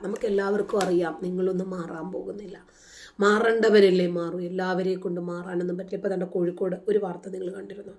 നമുക്ക് എല്ലാവർക്കും അറിയാം നിങ്ങളൊന്നും മാറാൻ പോകുന്നില്ല. മാറേണ്ടവരല്ലേ മാറൂ. എല്ലാവരെയും കൊണ്ട് മാറാനൊന്നും പറ്റില്ല. ഇപ്പം തന്നെ കോഴിക്കോട് ഒരു വാർത്ത നിങ്ങൾ കണ്ടിരുന്നു?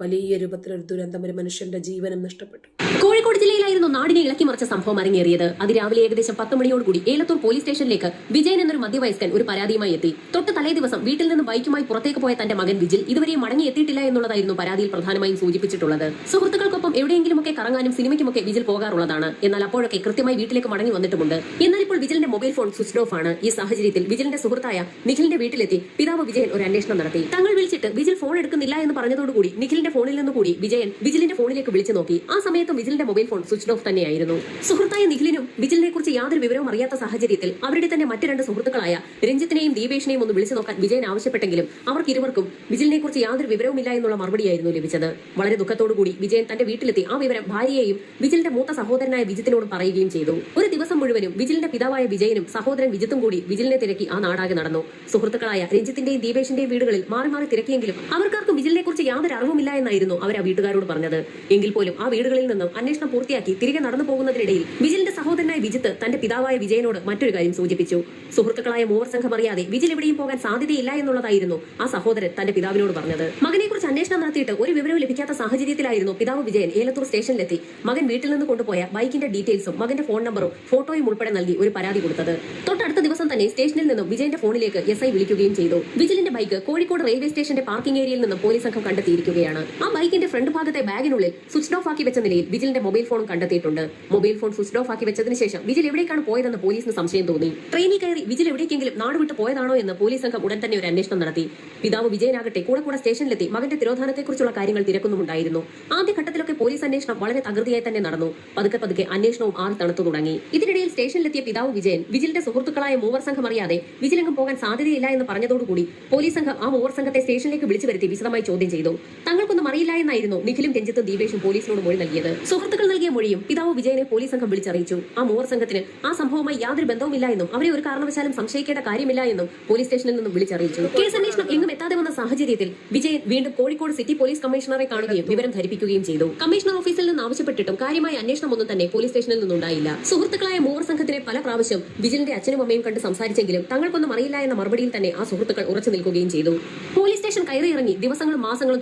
വലിയ രൂപത്തിലൊരു ദുരന്തം ഒരു മനുഷ്യന്റെ ജീവനും നഷ്ടപ്പെട്ടു. കോഴിക്കോട് ജില്ലയിലായിരുന്നു നാടിനെ ഇളക്കി മറിച്ച സംഭവം അരങ്ങേറിയത്. അതിരാവിലെ ഏകദേശം പത്ത് മണിയോടുകൂടി ഏലത്തൂർ പോലീസ് സ്റ്റേഷനിലേക്ക് വിജയൻ എന്നൊരു മധ്യവയസ്കൻ ഒരു പരാതിയുമായി എത്തി. തൊട്ട് തലേ ദിവസം വീട്ടിൽ നിന്ന് ബൈക്കുമായി പുറത്തേക്ക് പോയ തന്റെ മകൻ വിജിൽ ഇതുവരെ മടങ്ങി എത്തിയിട്ടില്ല എന്നുള്ളതായിരുന്നു പരാതിയിൽ പ്രധാനമായും സൂചിപ്പിച്ചിട്ടുള്ളത്. സുഹൃത്തുക്കൾക്കൊപ്പം എവിടെയെങ്കിലുമൊക്കെ കറങ്ങാനും സിനിമയ്ക്കുമൊക്കെ വിജിൽ പോകാറുള്ളതാണ്. എന്നാൽ അപ്പോഴൊക്കെ കൃത്യമായി വീട്ടിലേക്ക് മടങ്ങി വന്നിട്ടുമുണ്ട്. എന്നാൽ ഇപ്പോൾ വിജിലിന്റെ മൊബൈൽ ഫോൺ സ്വിച്ച് ഓഫ് ആണ്. ഈ സാഹചര്യത്തിൽ വിജിലിന്റെ സുഹൃത്തായ നിഖിലിന്റെ വീട്ടിലെത്തി പിതാവ് വിജയൻ ഒരു അന്വേഷണം നടത്തി. തങ്ങൾ വിളിച്ചിട്ട് വിജിൽ ഫോൺ എടുക്കുന്നില്ല എന്ന് പറഞ്ഞതോടുകൂടി നിഖിലിന്റെ ഫോണിൽ നിന്ന് കൂടി വിജയൻ വിജിലിന്റെ ഫോണിലേക്ക് വിളിച്ചു നോക്കി. ആ സമയത്തും വിജിലിന്റെ മൊബൈൽ ഫോൺ സ്വിച്ച് ഓഫ് തന്നെയായിരുന്നു. സുഹൃത്തായ നിഖിലിനും വിജിലിനെ കുറിച്ച് യാതൊരു വിവരവും അറിയാത്ത സാഹചര്യത്തിൽ അവരുടെ തന്നെ മറ്റു രണ്ട് സുഹൃത്തുക്കളായ രഞ്ജിത്തിനെയും ദീപേഷിനെയും ഒന്ന് വിളിച്ചു നോക്കാൻ വിജയൻ ആവശ്യപ്പെട്ടെങ്കിലും അവർക്ക് ഇരുവർക്കും വിജിലിനെ കുറിച്ച് യാതൊരു വിവരവുമില്ല എന്നുള്ള മറുപടിയായിരുന്നു ലഭിച്ചത്. വളരെ ദുഃഖത്തോടുകൂടി വിജയൻ തന്റെ വീട്ടിലെത്തി ആ വിവരം ഭാര്യയെയും വിജിലിന്റെ മൂത്ത സഹോദരനായ വിജിത്തിനോട് പറയുകയും ചെയ്തു. ഒരു ദിവസം മുഴുവനും വിജിലിന്റെ പിതാവായ വിജയനും സഹോദരൻ വിജിത്തും കൂടി വിജിലിനെ തിരക്കി ആ നാടാകെ നടന്നു. സുഹൃത്തുക്കളായ രഞ്ജിത്തിന്റെയും ദീപേഷിന്റെയും വീടുകളിൽ മാറി മാറി തിരക്കിയെങ്കിലും അവർക്കാർക്കും വിജിലിനെ കുറിച്ച് യാതൊരു അറിവുമില്ല എന്നായിരുന്നു അവർ ആ വീട്ടുകാരോട് പറഞ്ഞത്. എങ്കിൽ പോലും ആ വീടുകളിൽ നിന്നും അന്വേഷണം പൂർത്തിയാക്കി തിരികെ നടന്നു പോകുന്നതിനിടയിൽ വിജിലിന്റെ സഹോദരനായ വിജിത്ത് തന്റെ പിതാവായ വിജയനോട് മറ്റൊരു കാര്യം സൂചിപ്പിച്ചു. സുഹൃത്തുക്കളായ മൂവർ സംഘം അറിയാതെ വിജിൽ എവിടെയും പോകാൻ സാധ്യതയില്ല എന്നുള്ളതായിരുന്നു ആ സഹോദരൻ തന്റെ പിതാവിനോട് പറഞ്ഞത്. മകനെ കുറിച്ച് അന്വേഷണം നടത്തിയിട്ട് ഒരു വിവരവും ലഭിക്കാത്ത സാഹചര്യത്തിലായിരുന്നു പിതാവ് വിജയൻ ഏലത്തൂർ സ്റ്റേഷനിലെത്തി. മകൻ വീട്ടിൽ നിന്ന് കൊണ്ടുപോയ ബൈക്കിന്റെ ഡീറ്റെയിൽസും മകന്റെ ഫോൺ നമ്പറും ഫോട്ടോയും ഉൾപ്പെടെ നൽകി ഒരു പരാതി കൊടുത്തത്. തൊട്ടടുത്ത ദിവസം തന്നെ സ്റ്റേഷനിൽ നിന്നും വിജയന്റെ ഫോണിലേക്ക് എസ് ഐ വിളിക്കുകയും ചെയ്തു. വിജിലിന്റെ ബൈക്ക് കോഴിക്കോട് റെയിൽവേ സ്റ്റേഷന്റെ പാർക്കിംഗ് ഏരിയയിൽ നിന്നും പോലീസ് സംഘം കണ്ടെത്തിയിരിക്കുകയാണ്. ആ ബൈക്കിന്റെ ഫ്രണ്ട് ഭാഗത്തെ ബാഗിനുള്ളിൽ സ്വിച്ച് ഓഫ് ആക്കി വെച്ച നിലയിൽ വിജിലിന്റെ മൊബൈൽ ഫോണും കണ്ടെത്തിയിട്ടുണ്ട്. മൊബൈൽ ഫോൺ സ്വിച്ച് ഓഫ് ആക്കി വെച്ചതിന് ശേഷം വിജിൽ എവിടേക്കാണ് പോയതെന്ന് പോലീസിന് സംശയം തോന്നി. ട്രെയിനിൽ കയറി വിജിൽ എവിടേക്കെങ്കിലും നാട് വിട്ട് പോയതാണോ എന്ന് പോലീസ് സംഘം ഉടൻ തന്നെ ഒരു അന്വേഷണം നടത്തി. പിതാവ് വിജയനാകട്ടെ കൂടെ കൂടെ സ്റ്റേഷനിലെത്തി മകന്റെ തിരോധാനത്തെക്കുറിച്ചുള്ള കാര്യങ്ങൾ തിരക്കുന്നുമുണ്ടായിരുന്നു. ആദ്യഘട്ടത്തിലൊക്കെ പോലീസ് അന്വേഷണം വളരെ തകൃതിയായി തന്നെ നടന്നു. പതുക്കെ പതുക്കെ അന്വേഷണവും ആറി തണുത്തു തുടങ്ങി. ഇതിനിടയിൽ സ്റ്റേഷനിലെത്തിയ പിതാവ് വിജയൻ വിജിലിന്റെ സുഹൃത്തുക്കളായ മൂവർ സംഘം അറിയാതെ വിജിലെങ്കും പോകാൻ സാധ്യതയില്ല എന്ന് പറഞ്ഞതോടുകൂടി പോലീസ് സംഘം ആ മൂവർ സംഘത്തെ സ്റ്റേഷനിലേക്ക് വിളിച്ചു വരുത്തി വിശദമായി ചോദ്യം ചെയ്തു. തങ്ങൾക്കൊന്നും അറിയില്ല എന്നായിരുന്നു നിഖിലും രഞ്ജിത്തും ദീപേഷും പോലീസിനോട് മൊഴി നൽകിയത്. സുഹൃത്തുക്കൾ നൽകിയ മൊഴിയും പിതാവ് വിജയനെ പോലീസ് സംഘം വിളിച്ചറിയിച്ചു. ആ മൂവർ സംഘത്തിന് ആ സംഭവവുമായി യാതൊരു ബന്ധവുമില്ല എന്നും അവരെ ഒരു കാരണവശാലും സംശയിക്കേണ്ട കാര്യമില്ല എന്നും പോലീസ് സ്റ്റേഷനിൽ നിന്നും വിളിച്ചറിയിച്ചു. കേസ് അന്വേഷണം എങ്ങും എത്താതെ വന്ന സാഹചര്യത്തിൽ വിജയൻ വീണ്ടും കോഴിക്കോട് സിറ്റി പോലീസ് കമ്മീഷണറെ കാണുകയും വിവരം ധരിപ്പിക്കുകയും ചെയ്തു. കമ്മീഷണർ ഓഫീസിൽ നിന്ന് ആവശ്യപ്പെട്ടിട്ടും കാര്യമായ അന്വേഷണം ഒന്നും തന്നെ പോലീസ് സ്റ്റേഷനിൽ നിന്നുണ്ടായില്ല. സുഹൃത്തുക്കളായ മൂവർ സംഘത്തിനെ പല പ്രാവശ്യം വിജിലിന്റെ അച്ഛനും അമ്മയും കണ്ട് സംസാരിച്ചെങ്കിലും തങ്ങൾക്കൊന്നും അറിയില്ല എന്ന മറുപടിയിൽ തന്നെ ആ സുഹൃത്തുക്കൾ ഉറച്ചു നിൽക്കുകയും ചെയ്തു. പോലീസ് സ്റ്റേഷൻ കയറിയിറങ്ങി ദിവസങ്ങളും മാസങ്ങളും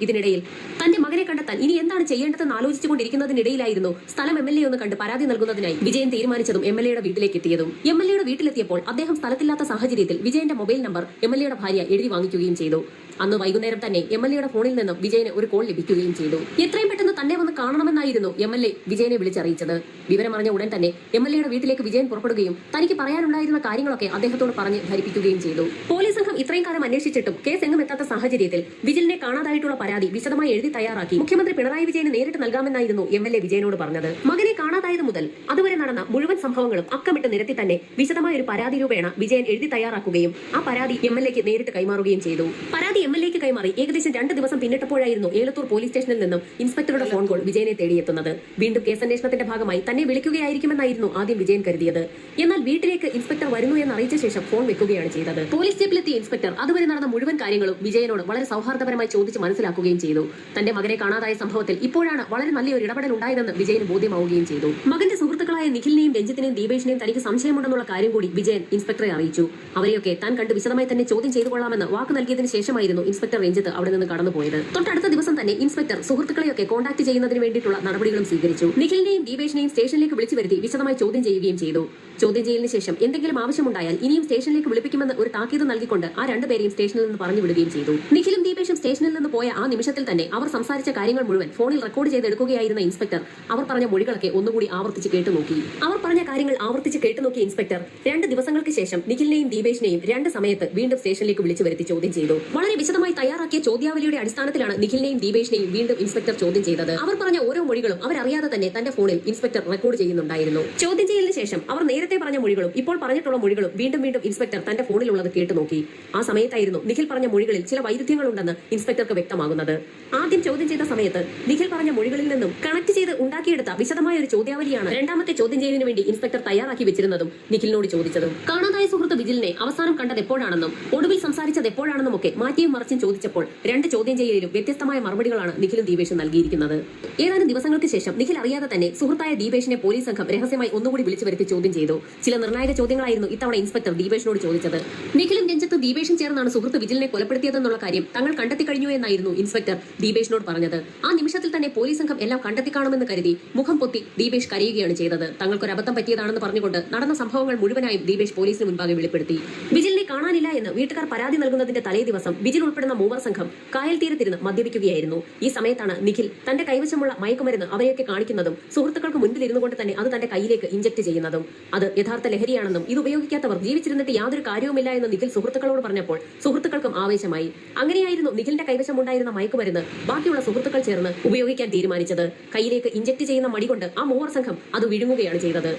ഇതിനിടയിൽ തന്റെ മകനെ കണ്ടെത്താൻ ഇനി എന്താണ് ചെയ്യേണ്ടതെന്ന് ആലോചിച്ചുകൊണ്ടിരിക്കുന്നതിനിടയിലായിരുന്നു സ്ഥലം എം എൽ എ ഒന്ന് കണ്ട് പരാതി നൽകുന്നതിനായി വിജയൻ തീരുമാനിച്ചതും എം എൽ എയുടെ വീട്ടിലേക്ക് എത്തിയതും. എം എൽ എയുടെ വീട്ടിലെത്തിയപ്പോൾ അദ്ദേഹം സ്ഥലത്തില്ലാത്ത സാഹചര്യത്തിൽ വിജയന്റെ മൊബൈൽ നമ്പർ എം എൽ എയുടെ ഭാര്യ എഴുതി വാങ്ങിക്കുകയും ചെയ്തു. അന്ന് വൈകുന്നേരം തന്നെ എം എൽ എയുടെ ഫോണിൽ നിന്നും വിജയന് ഒരു കോൾ ലഭിക്കുകയും ചെയ്തു. എത്രയും പെട്ടെന്ന് തന്നെ വന്ന് കാണണമെന്നായിരുന്നു എം എൽ എ വിജയനെ വിളിച്ചറിയിച്ചത്. വിവരമറിഞ്ഞ ഉടൻ തന്നെ എം എൽ എയുടെ വീട്ടിലേക്ക് വിജയൻ പുറപ്പെടുകയും തനിക്ക് പറയാനുണ്ടായിരുന്ന കാര്യങ്ങളൊക്കെ അദ്ദേഹത്തോട് പറഞ്ഞ് ധരിപ്പിക്കുകയും ചെയ്തു. പോലീസ് സംഘം ഇത്രയും കാലം അന്വേഷിച്ചിട്ടും കേസ് എങ്ങും എത്താത്ത സാഹചര്യത്തിൽ വിജിലിനെ കാണാതായിട്ടുള്ള പരാതി വിശദമായി എഴുതി തയ്യാറാക്കി മുഖ്യമന്ത്രി പിണറായി വിജയന് നേരിട്ട് നൽകാമെന്നായിരുന്നു എം എൽ എ വിജയനോട് പറഞ്ഞത്. മകനെ കാണാതായത് മുതൽ അതുവരെ നടന്ന മുഴുവൻ സംഭവങ്ങളും അക്കമിട്ട് നിരത്തി തന്നെ വിശദമായ ഒരു പരാതി രൂപേണ വിജയൻ എഴുതി തയ്യാറാക്കുകയും ആ പരാതി എം എൽ എക്ക് നേരിട്ട് കൈമാറുകയും ചെയ്തു. പരാതി എം എൽ എക്ക് കൈമാറി ഏകദേശം രണ്ട് ദിവസം പിന്നിട്ടപ്പോഴായിരുന്നു ഏലത്തൂർ പോലീസ് സ്റ്റേഷനിൽ നിന്നും ഇൻസ്പെക്ടറുടെ ഫോൺ കോൾ വിജയനെ തേടിയെത്തുന്നത്. വീണ്ടും കേസ് അന്വേഷണത്തിന്റെ ഭാഗമായി തന്നെ വിളിക്കുകയായിരിക്കുമെന്നായിരുന്നു ആദ്യം വിജയൻ കരുതിയത്. എന്നാൽ വീട്ടിലേക്ക് ഇൻസ്പെക്ടർ വരുന്നു എന്ന് അറിയിച്ച ശേഷം ഫോൺ വെക്കുകയാണ് ചെയ്തത്. പോലീസ് സ്റ്റേപ്പിലെത്തിയ ഇൻസ്പെക്ടർ അതുവരെ നടന്ന മുഴുവൻ കാര്യങ്ങളും വിജയനോട് വളരെ സൗഹാർദ്ദപരമായി ചോദിച്ച് മനസ്സിലാക്കുകയും ചെയ്തു. തന്റെ മകനെ കാണാതായ സംഭവത്തിൽ ഇപ്പോഴാണ് വളരെ നല്ലൊരു ഇടപെടൽ ഉണ്ടായതെന്ന് വിജയന് ബോധ്യമാവുകയും ചെയ്തു. മകന്റെ സുഹൃത്തുക്കളായ നിഖിലിനെയും രഞ്ജിത്തിനെയും ദീപേഷിനെയും തനിക്ക് സംശയമുണ്ടെന്നുള്ള കാര്യം കൂടി വിജയൻ ഇൻസ്പെക്ടറെ അറിയിച്ചു. അവരെയൊക്കെ താൻ കണ്ട് വിശദമായി തന്നെ ചോദ്യം ചെയ്തു കൊള്ളാമെന്ന് വാക്ക് നൽകിയതിനു ശേഷമായിരുന്നു ഇൻസ്പെക്ടർ രഞ്ജിത്ത് അവിടെ നിന്ന് കടന്നുപോയത്. തൊട്ടടുത്ത ദിവസം തന്നെ ഇൻസ്പെക്ടർ സുഹൃത്തുക്കളെയൊക്കെ കോൺടാക്ട് ചെയ്യുന്നതിന് വേണ്ടിയിട്ടുള്ള നടപടികളും സ്വീകരിച്ചു. നിഖിലിനെയും ദീപേഷിനെയും സ്റ്റേഷനിലേക്ക് വിളിച്ചു വരുത്തി വിശദമായി ചോദ്യം ചെയ്യുകയും ചെയ്തു. ചോദ്യം ചെയ്യലിന് ശേഷം എന്തെങ്കിലും ആവശ്യമുണ്ടായാൽ ഇനിയും സ്റ്റേഷനിലേക്ക് വിളിപ്പിക്കുമെന്ന് ഒരു താക്കീത് നൽകിക്കൊണ്ട് ആ രണ്ടുപേരെയും സ്റ്റേഷനിൽ നിന്ന് പറഞ്ഞു വിടുകയും ചെയ്തു. നിഖിലും ദീപേഷും സ്റ്റേഷനിൽ നിന്ന് പോയ ആ നിമിഷത്തിൽ തന്നെ അവർ സംസാരിച്ച കാര്യങ്ങൾ മുഴുവൻ ഫോണിൽ റെക്കോർഡ് ചെയ്തെടുക്കുകയായിരുന്ന ഇൻസ്പെക്ടർ. അവർ പറഞ്ഞ മൊഴികളൊക്കെ ഒന്നുകൂടി ആവർത്തിച്ച് കേട്ടു നോക്കി അവർ പറഞ്ഞ കാര്യങ്ങൾ ആവർത്തിച്ച് കേട്ടു നോക്കിയ ഇൻസ്പെക്ടർ രണ്ട് ദിവസങ്ങൾക്ക് ശേഷം നിഖിലിനെയും ദീപേഷിനെയും രണ്ട് സമയത്ത് വീണ്ടും സ്റ്റേഷനിലേക്ക് വിളിച്ചു വരുത്തി ചോദ്യം ചെയ്തു. വളരെ വിശദമായി തയ്യാറാക്കിയ ചോദ്യാവലിയുടെ അടിസ്ഥാനത്തിലാണ് നിഖിലിനെയും ദീപേഷിനെയും വീണ്ടും ഇൻസ്പെക്ടർ ചോദ്യം ചെയ്തത്. അവർ പറഞ്ഞ ഓരോ മൊഴികളും അവരറിയാതെ തന്നെ തന്റെ ഫോണിൽ ഇൻസ്പെക്ടർ റെക്കോർഡ് ചെയ്യുന്നുണ്ടായിരുന്നു. ചോദ്യം ചെയ്യലിന് ശേഷം അവർ നേരത്തെ പറഞ്ഞ മൊഴികളും ഇപ്പോൾ പറഞ്ഞിട്ടുള്ള മൊഴികളും വീണ്ടും വീണ്ടും ഇൻസ്പെക്ടർ തന്റെ ഫോണിലുള്ളത് കേട്ടു നോക്കി ആ സമയത്തായിരുന്നു നിഖിൽ പറഞ്ഞ മൊഴികളിൽ ചില വൈരുദ്ധ്യങ്ങളുണ്ടെന്ന് ഇൻസ്പെക്ടർക്ക് വ്യക്തമാകുന്നത്. ആദ്യം ചോദ്യം ചെയ്ത സമയത്ത് നിഖിൽ പറഞ്ഞ മൊഴികളിൽ നിന്നും കണക്ട് ചെയ്ത് ഉണ്ടാക്കിയെടുത്ത വിശദമായ ഒരു ചോദ്യാവലിയാണ് രണ്ടാമത്തെ ചോദ്യം ചെയ്യലിന് വേണ്ടി ഇൻസ്പെക്ടർ തയ്യാറാക്കി വെച്ചിരുന്നതും നിഖിലിനോട് ചോദിച്ചതും. കാണാതായ സുഹൃത്ത് വിജിലിനെ അവസാനം കണ്ടത് എപ്പോഴാണെന്നും ഒടുവിൽ സംസാരിച്ചത് എപ്പോഴാണെന്നും ഒക്കെ മാറ്റിയും മറിച്ചും ചോദിച്ചപ്പോൾ രണ്ട് ചോദ്യം ചെയ്യലിലും വ്യത്യസ്തമായ മറുപടികളാണ് നിഖിലും ദീപേഷും നൽകിയിരിക്കുന്നത്. ഏതാനും ദിവസങ്ങൾക്ക് ശേഷം നിഖിൽ അറിയാതെ തന്നെ സുഹൃത്തായ ദീപേഷിനെ പോലീസ് സംഘം രഹസ്യമായി ഒന്നുകൂടി വിളിച്ചു വരുത്തി ചോദ്യം ചെയ്തു. ചില നിർണായക ചോദ്യങ്ങളായിരുന്നു ഇത്തവണ ഇൻസ്പെക്ടർ ദീപേഷിനോട് ചോദിച്ചത്. നിഖിലും രഞ്ജിത്ത് ദീപേഷും ചേർന്നാണ് സുഹൃത്ത് വിജിലിനെ കൊലപ്പെടുത്തിയതെന്നുള്ള കാര്യം തങ്ങൾ കണ്ടെത്തി കഴിഞ്ഞു എന്നായിരുന്നു ഇൻസ്പെക്ടർ ദീപേഷിനോട് പറഞ്ഞത്. ആ നിമിഷത്തിൽ തന്നെ പോലീസ് സംഘം എല്ലാം കണ്ടെത്തി കാണുമെന്ന് കരുതി മുഖം പൊത്തി ദീപേഷ് കരയുകയാണ് ചെയ്തത്. തങ്ങൾക്കൊരു അബദ്ധം പറ്റിയതാണെന്ന് പറഞ്ഞുകൊണ്ട് നടന്ന സംഭവങ്ങൾ മുഴുവനായും ദീപേഷ് പോലീസിന് മുൻപാകെ വെളിപ്പെടുത്തി. വിജിലിനെ കാണാനില്ല എന്ന് വീട്ടുകാർ പരാതി നൽകുന്നതിന്റെ തലേ ദിവസം ബിജിൽ ഉൾപ്പെടുന്ന മൂവർ സംഘം കായൽ തീരത്തിരുന്ന് മദ്യപിക്കുകയായിരുന്നു. ഈ സമയത്താണ് നിഖിൽ തന്റെ കൈവശമുള്ള മയക്കുമരുന്ന് അവരെയൊക്കെ കാണിക്കുന്നതും സുഹൃത്തുക്കൾക്ക് മുൻപിൽ ഇരുന്നു കൊണ്ട് തന്നെ അത് തന്റെ കയ്യിലേക്ക് ഇഞ്ചക്ട് ചെയ്യുന്നതും. അത് യഥാർത്ഥ ലഹരിയാണെന്നും ഇത് ഉപയോഗിക്കാത്തവർ ജീവിച്ചിരുന്നിട്ട് യാതൊരു കാര്യവുമില്ല എന്ന് നിഖിൽ സുഹൃത്തുക്കളോട് പറഞ്ഞപ്പോൾ സുഹൃത്തുക്കൾക്കും ആവേശമായി. അങ്ങനെയായിരുന്നു നിഖിലിന്റെ കൈവശമുണ്ടായിരുന്ന മയക്കുമരുന്ന് ബാക്കിയുള്ള സുഹൃത്തുക്കൾ ചേർന്ന് ഉപയോഗിക്കാൻ തീരുമാനിച്ചത്. കയ്യിലേക്ക് ഇഞ്ചക്ട് ചെയ്യുന്ന മടി കൊണ്ട് ആ മൂവർ സംഘം അത് വിഴുങ്ങുകയാണ് ചെയ്തത്.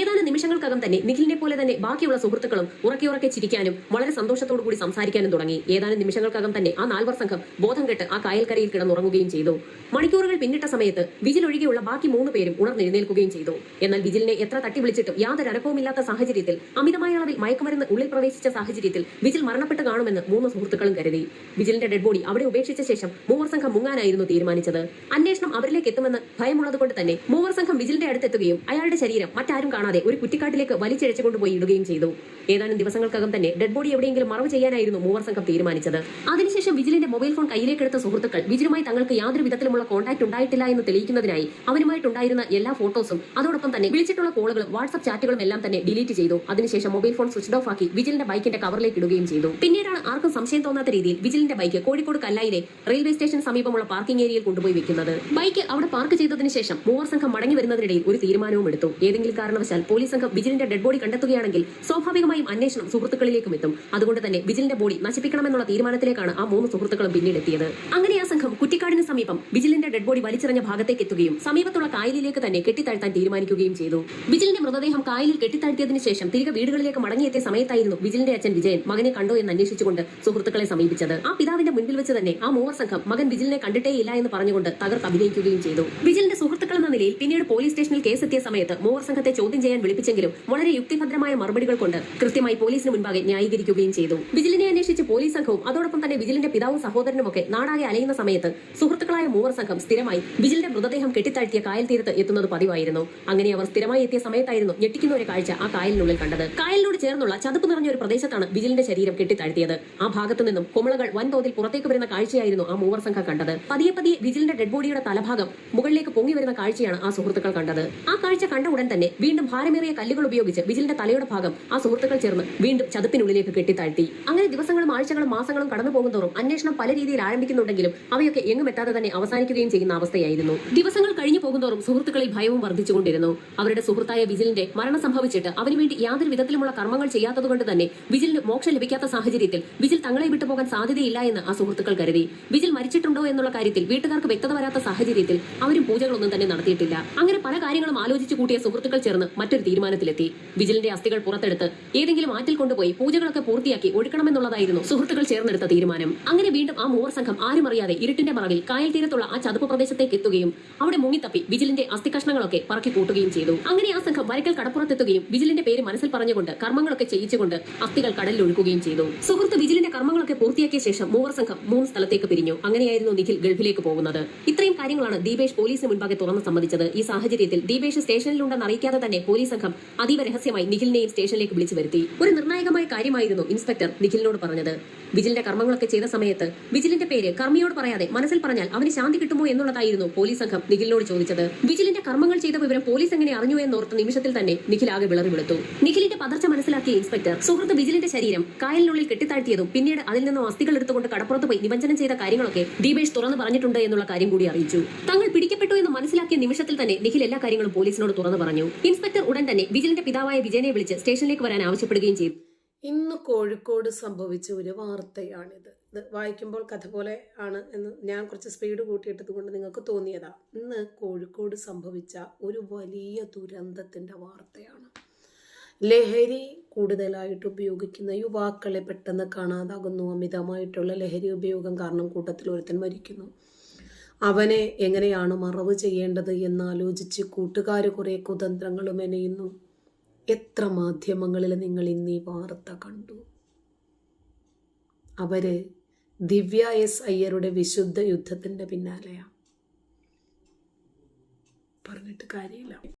ഏതാനും നിമിഷങ്ങൾക്കകം തന്നെ നിഖിലിനെ പോലെ തന്നെ ബാക്കിയുള്ള സുഹൃത്തുക്കളും ഉറക്കെ ഉറക്കെ ചിരിക്കാനും വളരെ സന്തോഷത്തോടു കൂടി സംസാരിക്കാനും തുടങ്ങി. ഏതാനും നിമിഷങ്ങൾക്കകം തന്നെ ആ നാൽവർ സംഘം ബോധം കെട്ട് ആ കായൽക്കരയിൽ കിടന്നുറങ്ങുകയും ചെയ്തു. മണിക്കൂറുകൾ പിന്നിട്ട സമയത്ത് വിജിൽ ഒഴികെയുള്ള ബാക്കി മൂന്ന് പേരും ഉണർന്നെഴുന്നേൽക്കുകയും ചെയ്തു. എന്നാൽ വിജിലിനെ എത്ര തട്ടി വിളിച്ചിട്ടും യാതൊരു അനക്കവുമില്ലാത്ത സാഹചര്യത്തിൽ അമിതമായ അളവിൽ മയക്കുമരുന്ന് ഉള്ളിൽ പ്രവേശിച്ച സാഹചര്യത്തിൽ വിജിൽ മരണപ്പെട്ട് കാണുമെന്ന് മൂന്ന് സുഹൃത്തുക്കളും കരുതി. വിജിലിന്റെ ഡെഡ് ബോഡി അവിടെ ഉപേക്ഷിച്ച ശേഷം മൂവർ സംഘം മുങ്ങാനായിരുന്നു തീരുമാനിച്ചത്. അന്വേഷണം അവരിലേക്ക് എത്തുമെന്ന് ഭയമുള്ളതുകൊണ്ട് തന്നെ മൂവർ സംഘം വിജിലിന്റെ അടുത്തെത്തുകയും അയാളുടെ ശരീരം മറ്റാരും കാണാതെ ഒരു കുറ്റിക്കാട്ടിലേക്ക് വലിച്ചിഴച്ചു കൊണ്ടുപോയി ഇടുകയും ചെയ്തു. ഏതാനും ദിവസങ്ങൾക്കകം തന്നെ ഡെഡ് ബോഡി എവിടെയെങ്കിലും മറവ് ചെയ്യാനായിരുന്നു മൂവർ സംഘം തീരുമാനിച്ചത്. അതിനുശേഷം വിജിലിന്റെ മൊബൈൽ ഫോൺ കയ്യിലേക്കെടുത്ത സുഹൃത്തുക്കൾ വിജിലുമായി തങ്ങൾക്ക് യാതൊരു വിധത്തിലുമുള്ള കോൺടാക്ട് ഉണ്ടായിട്ടില്ല എന്ന് തെളിയിക്കുന്നതിനായി അവനുമായിട്ടുണ്ടായിരുന്ന എല്ലാ ഫോട്ടോസും അതോടൊപ്പം തന്നെ വിളിച്ചിട്ടുള്ള കോളുകളും വാട്സ്ആപ്പ് ചാറ്റുകളും എല്ലാം തന്നെ ഡിലീറ്റ് ചെയ്തു. അതിനുശേഷം മൊബൈൽ ഫോൺ സ്വിച്ച് ഓഫ് ആക്കി വിജിലിന്റെ ബൈക്കിന്റെ കവറിലേക്ക് ഇടുകയും ചെയ്തു. പിന്നീടാണ് ആർക്കും സംശയം തോന്നാത്ത രീതിയിൽ വിജിലിന്റെ ബൈക്ക് കോഴിക്കോട് കല്ലായിലെ റെയിൽവേ സ്റ്റേഷൻ സമീപമുള്ള പാർക്കിംഗ് ഏരിയയിൽ കൊണ്ടുപോയി വെക്കുന്നത്. ബൈക്ക് അവിടെ പാർക്ക് ചെയ്തതിന് ശേഷം മൂവർ സംഘം മടങ്ങി വരുന്നതിനിടയിൽ ഒരു തീരുമാനവും എടുത്തു. ഏതെങ്കിലും കാരണവശാൽ പോലീസ് സംഘം വിജിലിന്റെ ഡെഡ് ബോഡി കണ്ടെത്തുകയാണെങ്കിൽ സ്വാഭാവികമായും അന്വേഷണം സുഹൃത്തുക്കളിലേക്കും എത്തും. അതുകൊണ്ട് തന്നെ വിജിലിന്റെ ബോഡി നശിപ്പിക്കണമെന്നുള്ള തീരുമാനത്തിലേക്കാണ് ആ മൂന്ന് സുഹൃത്തുക്കളും പിന്നീട് എത്തിയത് അങ്ങനെ ആ സംഘം കുറ്റിക്കാടിന് സമീപം വിജിലിന്റെ ഡെഡ് ബോഡി വലിച്ചെറിഞ്ഞ ഭാഗത്തേക്ക് എത്തുകയും സമീപത്തുള്ള കായലിലേക്ക് തന്നെ കെട്ടിത്താഴ്ത്താൻ തീരുമാനിക്കുകയും ചെയ്തു. വിജിലിന്റെ മൃതദേഹം കായലിൽ കെട്ടിത്താഴ്ത്തിയതിന് ശേഷം തിരികെ വീടുകളിലേക്ക് മടങ്ങിയെത്തിയ സമയത്തായിരുന്നു വിജിലിന്റെ അച്ഛൻ വിജയൻ മകനെ കണ്ടോ എന്ന് അന്വേഷിച്ചുകൊണ്ട് സുഹൃത്തുക്കളെ സമീപിച്ചത്. ആ പിതാവിന്റെ മുൻപിൽ വെച്ച് തന്നെ ആ മൂവർ സംഘം മകൻ വിജിലിനെ കണ്ടിട്ടേ ഇല്ല എന്ന് പറഞ്ഞുകൊണ്ട് തകർത്ത് അഭിനയിക്കുകയും ചെയ്തു. വിജിലിന്റെ സുഹൃത്തുക്കൾ എന്ന നിലയിൽ പിന്നീട് പോലീസ് സ്റ്റേഷനിൽ കേസെത്തിയ സമയത്ത് മൂവർ സംഘത്തെ ചോദ്യം ചെയ്യാൻ വിളിപ്പിച്ചെങ്കിലും വളരെ യുക്തിഭദ്രമായ മറുപടികൾ കൊണ്ട് കൃത്യമായി പോലീസിന് മുൻപാകെ ന്യായീകരിക്കുകയും ചെയ്തു. വിജിലിനെ അന്വേഷിച്ച് പോലീസ് സംഘവും അതോടൊപ്പം തന്നെ വിജിലിന്റെ പിതാവും സഹോദരനും ഒക്കെ നാടാകെ അലയുന്ന സമയത്ത് സുഹൃത്തുക്കളായ മൂവർ സംഘം സ്ഥിരമായി വിജിലിന്റെ മൃതദേഹം കെട്ടിത്താഴ്ത്തിയ കായൽ തീരത്ത് എത്തുന്നത് പതിവായിരുന്നു. അങ്ങനെ അവർ സ്ഥിരമായി എത്തിയ സമയത്തായിരുന്നു ഞെട്ടിക്കുന്ന ഒരു കാഴ്ച ആ കായലിനുള്ളിൽ കണ്ടത്. കായലിനോട് ചേർന്നുള്ള ചതുപ്പ് നിറഞ്ഞ ഒരു പ്രദേശത്താണ് വിജിലിന്റെ ശരീരം കെട്ടിത്താഴ്ത്തിയത്. ആ ഭാഗത്തു നിന്നും കുമളകൾ വൻതോതിൽ പുറത്തേക്ക് വരുന്ന കാഴ്ചയായിരുന്നു ആ മൂവർ സംഘം കണ്ടത്. പതിയെ പതിയെ വിജിലിന്റെ ഡെഡ് ബോഡിയുടെ തലഭാഗം മുകളിലേക്ക് പൊങ്ങി വരുന്ന കാഴ്ചയാണ് ആ സുഹൃത്തുക്കൾ കണ്ടത്. ആ കാഴ്ച കണ്ട ഉടൻ തന്നെ വീണ്ടും ഭാരമേറിയ കല്ലുകൾ ഉപയോഗിച്ച് വിജിലിന്റെ തലയുടെ ഭാഗം ആ സുഹൃത്തുക്കൾ ചേർന്ന് വീണ്ടും ചതുപ്പിനുള്ളിലേക്ക് കെട്ടിത്താഴ്ത്തി. അങ്ങനെ ദിവസങ്ങളും ആഴ്ചകളും മാസങ്ങളും കടന്നു പോകുന്തോറും അന്വേഷണം പല രീതിയിൽ ആരംഭിക്കുന്നുണ്ടെങ്കിലും അവയൊക്കെ എങ്ങും എത്താതെ തന്നെ അവസാനിക്കുകയും ചെയ്യുന്ന അവസ്ഥയായിരുന്നു. ദിവസങ്ങൾ കഴിഞ്ഞു പോകുന്തോറും സുഹൃത്തുക്കളിൽ ഭയവും വർദ്ധിച്ചുകൊണ്ടിരുന്നു. അവരുടെ സുഹൃത്തായ വിജിലിന്റെ മരണം സംഭവിച്ചിട്ട് അവന് വേണ്ടി യാതൊരു വിധത്തിലുമുള്ള കർമ്മങ്ങൾ ചെയ്യാത്തതുകൊണ്ട് തന്നെ വിജിലിന് മോക്ഷം ലഭിക്കാത്ത സാഹചര്യത്തിൽ വിജിൽ തങ്ങളെ വിട്ടുപോകാൻ സാധ്യതയില്ല എന്ന് ആ സുഹൃത്തുക്കൾ കരുതി. വിജിൽ മരിച്ചിട്ടുണ്ടോ എന്നുള്ള കാര്യത്തിൽ വീട്ടുകാർക്ക് വ്യക്തത വരാത്ത സാഹചര്യത്തിൽ അവരും പൂജകളൊന്നും തന്നെ നടത്തിയിട്ടില്ല. അങ്ങനെ പല കാര്യങ്ങളും ആലോചിച്ചു കൂട്ടിയ സുഹൃത്തുക്കൾ ചേർന്ന് മറ്റൊരു തീരുമാനത്തിലെത്തി. വിജിലിന്റെ അസ്ഥികൾ പുറത്തെടുത്ത് ഏതെങ്കിലും ആറ്റിൽ കൊണ്ടുപോയി പൂജകളൊക്കെ പൂർത്തിയാക്കി ഒഴുക്കണമെന്നുള്ളതായിരുന്നു സുഹൃത്തുക്കൾ ചേർന്നെടുത്ത തീരുമാനം. അങ്ങനെ വീണ്ടും ആ മൂവർ സംഘം ആരും അറിയാതെ ഇരുട്ടിന്റെ മറവിൽ കായൽ തീരത്തുള്ള ആ ചതുപ്പ് പ്രദേശത്തേക്ക് എത്തുകയും അവിടെ മുങ്ങിത്തപ്പി വിജിലിന്റെ അസ്ഥി കഷ്ണങ്ങളൊക്കെ പറക്കി കൂട്ടുകയും ചെയ്തു. അങ്ങനെ ആ സംഘം വരക്കൽ കടപ്പുറത്തെത്തുകയും വിജിലിന്റെ പേര് മനസ്സിൽ പറഞ്ഞുകൊണ്ട് കർമ്മങ്ങളൊക്കെ ചെയ്യിച്ചുകൊണ്ട് അസ്ഥികൾ കടലിൽ ഒഴുക്കുകയും ചെയ്തു. സുഹൃത്ത് വിജിലിന്റെ കർമ്മങ്ങളൊക്കെ പൂർത്തിയാക്കിയ ശേഷം മൂവർ സംഘം മൂന്ന് സ്ഥലത്തേക്ക് പിരിഞ്ഞു. അങ്ങനെയായിരുന്നു നിഖിൽ ഗൾഫിലേക്ക് പോകുന്നത്. ഇത്രയും കാര്യങ്ങളാണ് ദീപേഷ് പോലീസിന് മുൻപാകെ തുറന്ന് സമ്മതിച്ചത്. ഈ സാഹചര്യത്തിൽ ദീപേഷ് സ്റ്റേഷനിലുണ്ടെന്ന് അറിയിക്കാതെ തന്നെ പോലീസ് സംഘം അതീവ രഹസ്യമായി നിഖിലിനെയും സ്റ്റേഷനിലേക്ക് വിളിച്ചു വരുത്തി. ഒരു നിർണായകമായ കാര്യമായിരുന്നു ഇൻസ്പെക്ടർ നിഖിലിനോട് പറഞ്ഞത്. വിജിലിന്റെ കർമ്മങ്ങളൊക്കെ ചെയ്ത സമയത്ത് വിജിലിന്റെ പേര് കർമ്മിയോട് പറയാതെ മനസ്സിൽ പറഞ്ഞാൽ അവന് ശാന്തി കിട്ടുമോ എന്നുള്ളതായിരുന്നു പോലീസ് സംഘം നിഖിലിനോട് ചോദിച്ചത്. വിജിലിന്റെ കർമ്മങ്ങൾ ചെയ്ത വിവരം പോലീസ് എങ്ങനെ അറിഞ്ഞു എന്നോർത്ത നിമിഷത്തിൽ തന്നെ നിഖിൽ ആകെ വിളറി വിളുത്തു നിഖിലിന്റെ പതർച്ച മനസ്സിലാക്കിയ ഇൻസ്പെക്ടർ സുഹൃത്ത് വിജിലിന്റെ ശരീരം കായലിനുള്ളിൽ കെട്ടിത്താഴ്ത്തിയതും പിന്നീട് അതിൽ നിന്നും അസ്ഥികൾ എടുത്തുകൊണ്ട് കടപ്പുറത്ത് പോയി നിമഞ്ജനം ചെയ്ത കാര്യങ്ങളൊക്കെ ദീപേഷ് തുറന്നു പറഞ്ഞിട്ടുണ്ട് എന്നുള്ള കാര്യം കൂടി അറിയിച്ചു. തങ്ങൾ പിടിക്കപ്പെട്ടു എന്ന് മനസ്സിലാക്കിയ നിമിഷത്തിൽ തന്നെ നിഖിൽ എല്ലാ കാര്യങ്ങളും പോലീസിനോട് തുറന്നു പറഞ്ഞു. ഇൻസ്പെക്ടർ ഉടൻ തന്നെ വിജിലിന്റെ പിതാവായ വിജയനെ വിളിച്ച് സ്റ്റേഷനിലേക്ക് വരാൻ ആവശ്യപ്പെടുകയും ചെയ്തു. ഇന്ന് കോഴിക്കോട് സംഭവിച്ച ഒരു വാർത്തയാണിത്. ഇത് വായിക്കുമ്പോൾ കഥ പോലെ ആണ് എന്ന് ഞാൻ കുറച്ച് സ്പീഡ് കൂട്ടിയിട്ടത് കൊണ്ട് നിങ്ങൾക്ക് തോന്നിയതാ. ഇന്ന് കോഴിക്കോട് സംഭവിച്ച ഒരു വലിയ ദുരന്തത്തിന്റെ വാർത്തയാണ്. ലഹരി കൂടുതലായിട്ട് ഉപയോഗിക്കുന്ന യുവാക്കളെ പെട്ടെന്ന് കാണാതാകുന്നു. അമിതമായിട്ടുള്ള ലഹരി ഉപയോഗം കാരണം കൂട്ടത്തിൽ ഒരുത്തൻ മരിക്കുന്നു. അവനെ എങ്ങനെയാണ് മറവ് ചെയ്യേണ്ടത് എന്നാലോചിച്ച് കൂട്ടുകാർ കുറേ കുതന്ത്രങ്ങളും മെനയുന്നു. എത്ര മാധ്യമങ്ങളിൽ നിങ്ങൾ ഇന്ന് ഈ വാർത്ത കണ്ടു? അവർ ദിവ്യ എസ് അയ്യരുടെ വിശുദ്ധ യുദ്ധത്തിന്റെ പിന്നാലെയാണ് പറഞ്ഞിട്ട് കാര്യമില്ല.